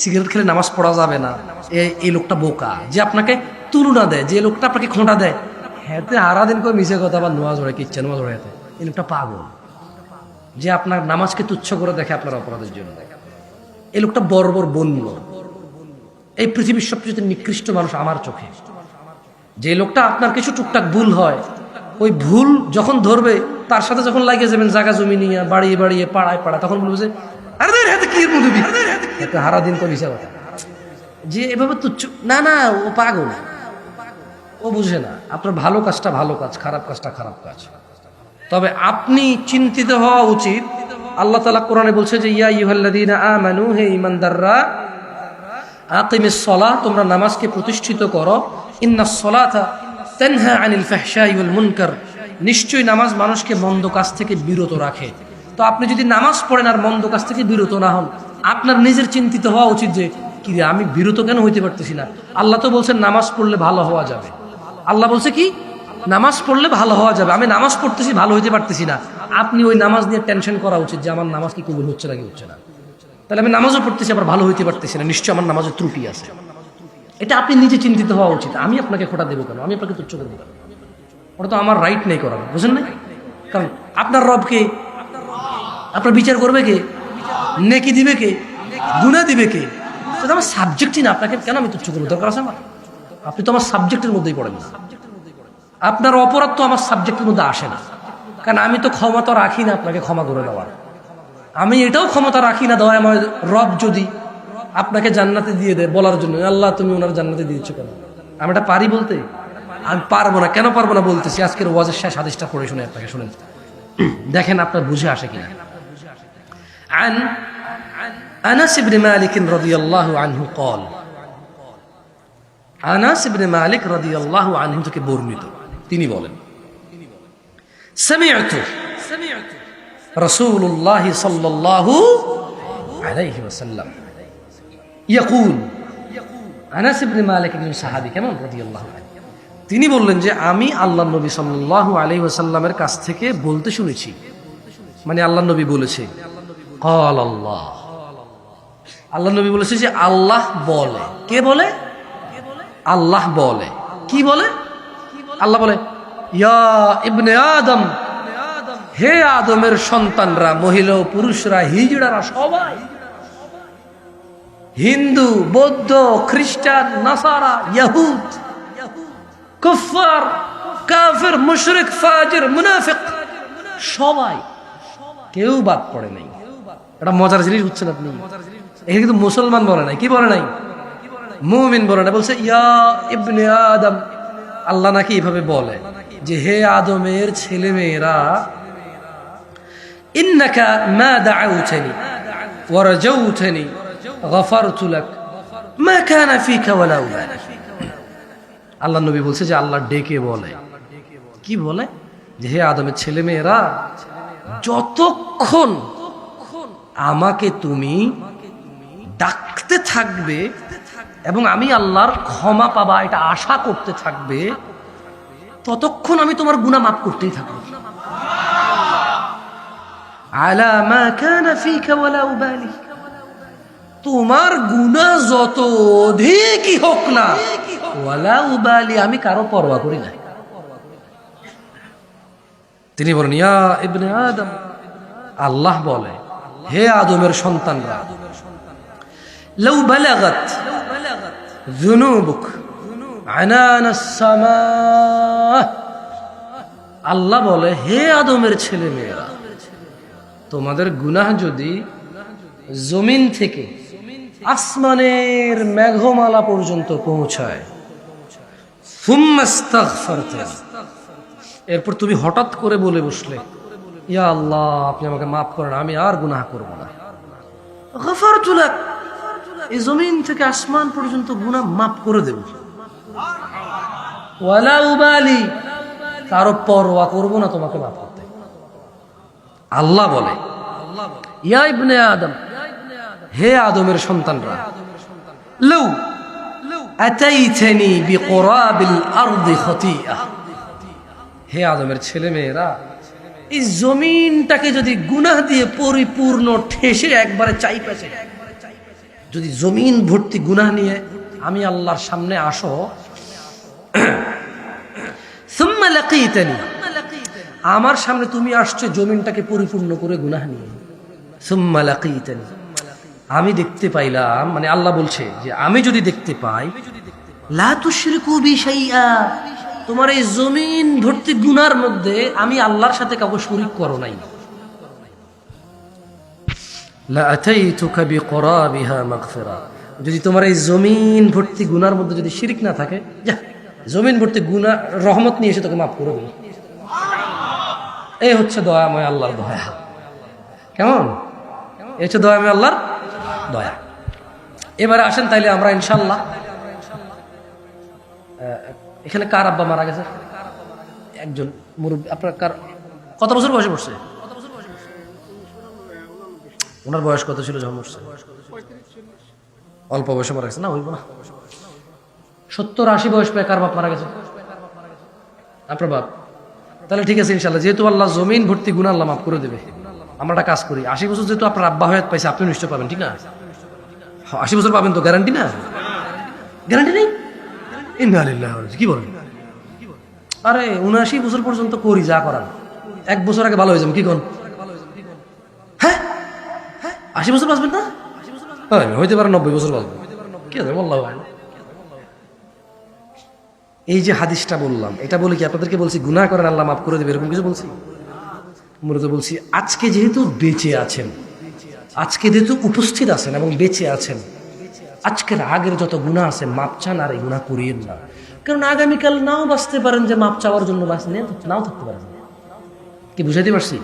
Cigarette খেলে নামাজ পড়া যাবে না। এই লোকটা বোকা, যে আপনাকে তুলনা দেয়, যে লোকটা আপনাকে খোঁটা দেয়। হ্যাঁতে হারা দিন করে মিশে কথা বা নোয়া জড়ে কিচ্ছে নোয়া জড়ে এই লোকটা পাগল, যে আপনার নামাজকে তুচ্ছ করে দেখে আপনার অপরাধের জন্য। এই লোকটা বর্বর বন্য। এই পৃথিবীর সবচেয়ে নিকৃষ্ট মানুষ আমার চোখে, যে লোকটা আপনার কিছু টুকটাক ভুল হয়, ওই ভুল যখন ধরবে, তার সাথে যখন লাগিয়ে যাবেন জায়গা জমি নিয়ে, বাড়িয়ে বাড়িয়ে, পাড়ায় পাড়া তখন বলবে যে, আরে হাতে কি মুদবি এত হারা দিন করে কথা। যে এভাবে তুচ্ছ না না, ও পাগল। ও বুঝে না। আপনার ভালো কাজটা ভালো কাজ, খারাপ কাজটা খারাপ কাজ। তবে আপনি চিন্তিত হওয়া উচিত। আল্লাহ তালা কোরআনে বলছে যে, ইয়া ইউহাল্লাদিনা আমানু, হে ইমানদাররা আকিমিস সলা তোমরা নামাজকে প্রতিষ্ঠিত করো। ইন্না সলাতা তানহা আনিল ফাহশাই ওয়াল মুনকার। নিশ্চয়ই নামাজ মানুষকে মন্দ কাজ থেকে বিরত রাখে। তো আপনি যদি নামাজ পড়েন আর মন্দ কাজ থেকে বিরত না হন আপনার নিজের চিন্তিত হওয়া উচিত যে, কি আমি বিরত কেন হইতে পারতেছি না? আল্লাহ তো বলছেন, নামাজ পড়লে ভালো হওয়া যাবে। আল্লাহ বলছে কি? নামাজ পড়লে ভালো হওয়া যাবে। আমি নামাজ পড়তেছি, ভালো হইতে পারতেছি না। আপনি ওই নামাজ নিয়ে টেনশন করা উচিত যে, আমার নামাজ কি কবুল হচ্ছে নাকি হচ্ছে না? তাহলে আমি নামাজও পড়তেছি, আবার ভালো হইতে পারতেছি না। নিশ্চয়ই আমার নামাজের ত্রুটি আছে। এটা আপনি নিজে চিন্তিত হওয়া উচিত। আমি আপনাকে খোটা দেবো কেন? আমি আপনাকে তুচ্ছ করব কেন ওটা তো আমার রাইট নেই করার, বুঝেন না কারণ আপনার রবকে, আপনার বিচার করবে কে? নেকি দিবে কে? গুণা দিবে কে? তো আমার সাবজেক্টই না, আপনাকে কেন আমি তুচ্ছ করব? দরকার আছে আমার? আপনি তো আমার সাবজেক্টের মধ্যেই পড়েন না। আপনার অপরাধ তো আমার সাবজেক্টের মধ্যে আসে না। কারণ আমি তো ক্ষমতা রাখি না আপনাকে ক্ষমা করে দেওয়ার। আমি এটাও ক্ষমতা রাখি না, দয়া আমার রব যদি আপনাকে জান্নাতে দিয়ে দেয় বলার জন্য। আল্লাহ, তুমি ওনার জান্নাতে দিয়েছ কেন? আমি এটা পারি বলতে? আমি পারব না। কেন পারব না বলতেছি? আজকের ওয়াজের শেষ আদেশটা পড়ে শুনে আপনাকে শুনেন দেখেন আপনার বুঝে আসে কিনা। عن أنس بن مالك رضي الله عنه قال আনাস ইবনে মালিক রাদিয়াল্লাহু আনহু থেকে বর্ণিত তিনি বলেন সামিআতু রাসূলুল্লাহ সাল্লাল্লাহু আলাইহি ওয়াসাল্লাম ইয়াকুল আনাস ইবনে মালিক একজন সাহাবী কেমন রাদিয়াল্লাহু আনহু তিনি বললেন যে আমি আল্লাহ নবী সাল্লাল্লাহু আলাইহি ওয়াসাল্লামের কাছ থেকে বলতে শুনেছি মানে আল্লাহ নবী বলেছে কল আল্লাহ আল্লাহ নবী বলেছে যে আল্লাহ বলে। কে বলে? আল্লাহ বলে। কি বলে? আল্লাহ বলে, ইয়া ইবনে আদম, হে আদমের সন্তানরা, মহিলা ও পুরুষরা, হিজড়ারা সবাই, হিন্দু, বৌদ্ধ, খ্রিস্টান, নাসারা, ইয়াহুদ কুফার কাফের, মুশরিক, ফাজির, মুনাফিক, সবাই, কেউ বাদ পড়ে এটা মজার জিনিস বুঝছেন আপনি? এখানে কিন্তু মুসলমান বলে নাই। কি বলে নাই? মুমিন বলে না বলছে, ইয়া ইবনে আদম। আল্লাহ নাকি এভাবে বলে যে, হে আদমের ছেলে মেয়েরা ইন্নাকা মা দাউতানি ওয়ারজাউতানি গফারতু লাক। মা কানা ফিকা উবালি আল্লাহ নবী বলছে যে, আল্লাহ ডেকে বলে। কি বলে? যে, হে আদমের ছেলে মেয়েরা যতক্ষণ আমাকে তুমি ডাকতে থাকবে এবং আমি আল্লাহর ক্ষমা পাবা, এটা আশা করতে থাকবে, ততক্ষণ আমি তোমার গুণা মাফ করতেই থাকব। তোমার গুণা যত অধিকই হোক না, ওয়ালা উবালি, আমি কারও পরোয়া করি না তিনি বলেন, ইয়া ইবনে আদম, আল্লাহ বলে হে আদমের সন্তানরা لو بلغت ذنوبك عنان السماء আল্লাহ বলে হে আদমের ছেলে মেয়েরা তোমাদের গুনাহ যদি জমিন থেকে আসমানের মেঘমালা পর্যন্ত পৌঁছায় থুম্মা আস্তাগফারতা। এরপর তুমি হঠাৎ করে বলে বসলে ইয়া আল্লাহ আপনি আমাকে মাফ করেন আমি আর গুনাহ করব না। গফারতু লাক। এই জমিন থেকে আসমান পর্যন্ত গুনাহ মাফ করে দেব। ওয়ালা উবালি কারও পরোয়া করব না তোমাকে মাফ করতে। আল্লাহ বলে ইয়া ইবনে আদম হে আদমের সন্তানরা আতাইতানি বিকুরাবিল আরদি খতিআ হে আদমের ছেলে মেয়েরা এই জমিনটাকে যদি গুনাহ দিয়ে পরিপূর্ণ ঠেসে একবারে চাই পেছে যদি জমিন ভর্তি গুনাহ নিয়ে আমি আল্লাহর সামনে আসো। আমার সামনে তুমি আসছো জমিনটাকে পরিপূর্ণ করে গুনাহ নিয়ে আমি দেখতে পাইলাম মানে আল্লাহ বলছে যে আমি যদি দেখতে পাই, লা তুশরিকু তোমার এই জমিন ভর্তি গুনার মধ্যে আমি আল্লাহর সাথে কাউকে শরীক করো নাই। যদি তোমার এই জমিন ভর্তি গুনার মধ্যে যদি শিরিক না থাকে, যা, জমিন ভর্তি গুনাহ রহমত নিয়ে এসে তোকে মাফ করে দেবো। এই হচ্ছে দয়াময় আল্লাহর দয়া। কেমন? এই হচ্ছে দয়াময় আল্লাহর দয়া। এবারে আসেন তাইলে আমরা ইনশাল্লাহ এখানে কার আব্বা মারা গেছে? একজন মুরব্বী। আপনার কার কত বছর বয়সে পড়ছে? ওনার বয়স কত ছিল যখন মরছে অল্প বয়সে মারা গেছে না? হইব না? সত্তর আশি বয়স পেয়ে কার বাপ মারা গেছে? আপনার বাপ। তাহলে ঠিক আছে ইনশাল্লাহ যেহেতু আল্লাহ জমিন ভর্তি গুণ আল্লাহ মাফ করে দেবে। আমরা একটা কাজ করি। আশি বছর যেহেতু আপনার আব্বা হয়ে পাইছে আপনি নিশ্চয় পাবেন, ঠিক না? আশি বছর পাবেন তো গ্যারান্টি না? গ্যারান্টি নেই? ইন্দালিল্লাহ কি বলেন? আরে উনআশি বছর পর্যন্ত করি যা করার। এক বছর আগে ভালো হয়ে যাবে কি কোন? হ্যাঁ? আশি বছর বাঁচবেন না? হ্যাঁ, হইতে পারে নব্বই বছর বাঁচবেন। কি বললাম এই যে হাদিসটা বললাম এটা বলে কি আপনাদেরকে বলছি গুনাহ করেন আল্লাহ মাফ করে দেবে এরকম কিছু বলছি? মূলত বলছি আজকে যেহেতু বেঁচে আছেন আজকে যেহেতু উপস্থিত আছেন এবং বেঁচে আছেন আজকের আগের যত গুণা আছে, মাপ চান আর এই গুণা করিয়েন না। কারণ আগামীকাল নাও বাঁচতে পারেন যে মাপ চাওয়ার জন্য বাঁচ নাও থাকতে পারেন। কি বুঝাইতে পারছি?